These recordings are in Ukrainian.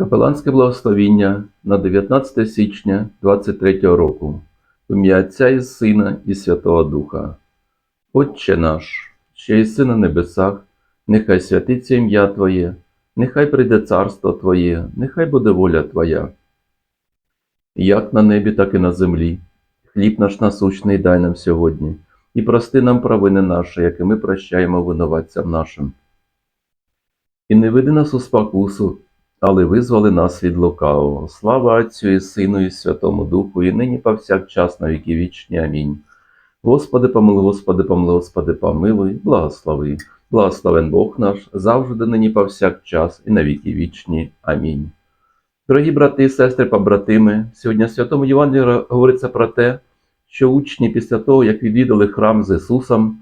Капеланське благословіння на 19 січня 23 року. В ім'я Отця і Сина і Святого Духа. Отче наш, що єси на небесах, нехай святиться ім'я Твоє, нехай прийде царство Твоє, нехай буде воля Твоя. Як на небі, так і на землі. Хліб наш насущний дай нам сьогодні, і прости нам провини наші, і ми прощаємо винуватцям нашим. І не веди нас у спокусу, але визвали нас від лукавого. Слава Отцю і Сину, і Святому Духу, і нині повсякчас на віки вічні. Амінь. Господи, помилуй, Господи, помилуй, Господи, помилуй, благослови. Благословен Бог наш, завжди нині повсякчас і на віки вічні. Амінь. Дорогі брати і сестри, побратими, сьогодні Святому Євангелії говориться про те, що учні після того, як відвідали храм з Ісусом,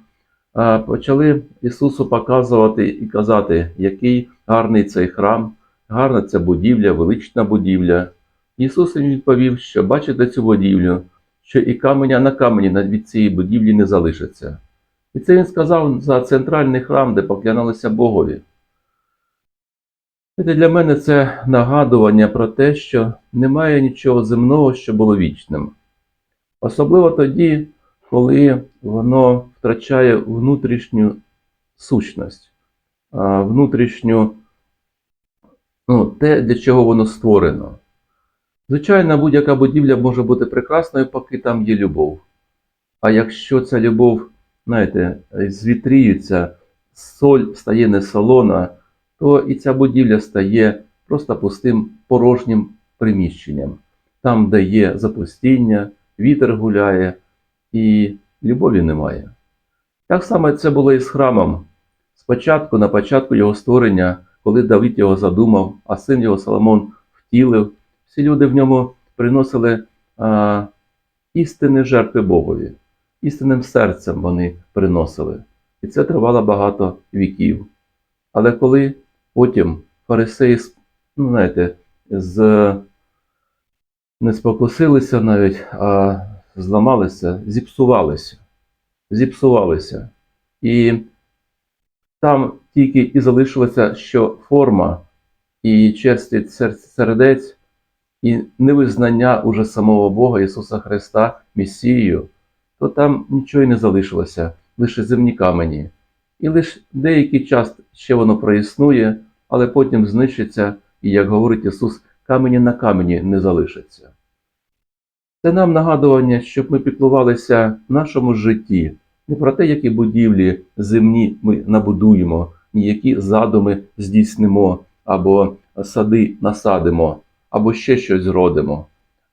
почали Ісусу показувати і казати, який гарний цей храм, гарна ця будівля, велична будівля. Ісус їм відповів, що бачите цю будівлю, що і каменя на камені від цієї будівлі не залишиться. І це він сказав за центральний храм, де поклянялися Богові. Знаєте, Для мене це нагадування про те, що немає нічого земного, що було вічним. Особливо тоді, коли воно втрачає внутрішню сущність, внутрішню, ну, те, для чого воно створено. Звичайно, будь-яка будівля може бути прекрасною, поки там є любов. А якщо ця любов, знаєте, звітріється, соль стає не солона, то і ця будівля стає просто пустим порожнім приміщенням, там, де є запустіння, вітер гуляє, і любові немає. Так само це було і з храмом. Спочатку, на початку його створення, коли Давид його задумав, а син його Соломон втілив, всі люди в ньому приносили а, істинні жертви Богові, істинним серцем вони приносили. І це тривало багато віків. Але коли потім фарисеї, ну, знаєте, з... не спокусилися навіть, а зламалися, зіпсувалися. Зіпсувалися. І там тільки і залишилося, що форма і черствість сердець, і невизнання уже самого Бога Ісуса Христа Месією, то там нічого й не залишилося, лише земні камені. І лише деякий час ще воно проіснує, але потім знищиться, і, як говорить Ісус, камені на камені не залишиться. Це нам нагадування, щоб ми піклувалися нашому житті не про те, які будівлі земні ми набудуємо, ні які задуми здійснимо, або сади насадимо, або ще щось зродимо,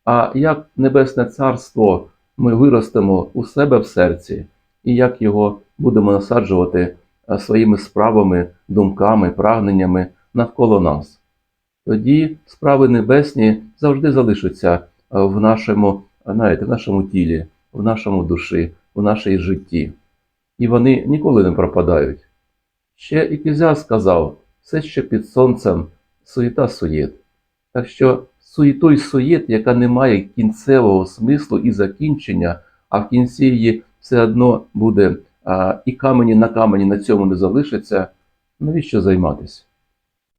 а як Небесне Царство ми виростемо у себе в серці, і як його будемо насаджувати своїми справами, думками, прагненнями навколо нас. Тоді справи небесні завжди залишаться в нашому, знаєте, в нашому тілі, в нашому душі, в нашій житті. І вони ніколи не пропадають. Ще Ікізя сказав, все ще під сонцем суєта суєт. Так що суєту й суєт, яка не має кінцевого смислу і закінчення, а в кінці її все одно буде а, і камені на камені на цьому не залишиться, навіщо займатися?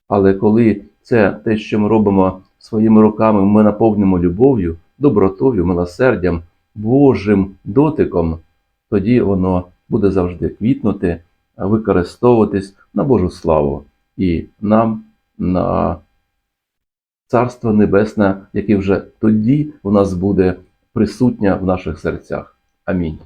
Але коли це те, що ми робимо своїми руками, ми наповнимо любов'ю, добротою, милосердям, Божим дотиком, тоді воно буде завжди квітнути, використовуватись на Божу славу і нам на Царство Небесне, яке вже тоді у нас буде присутнє в наших серцях. Амінь.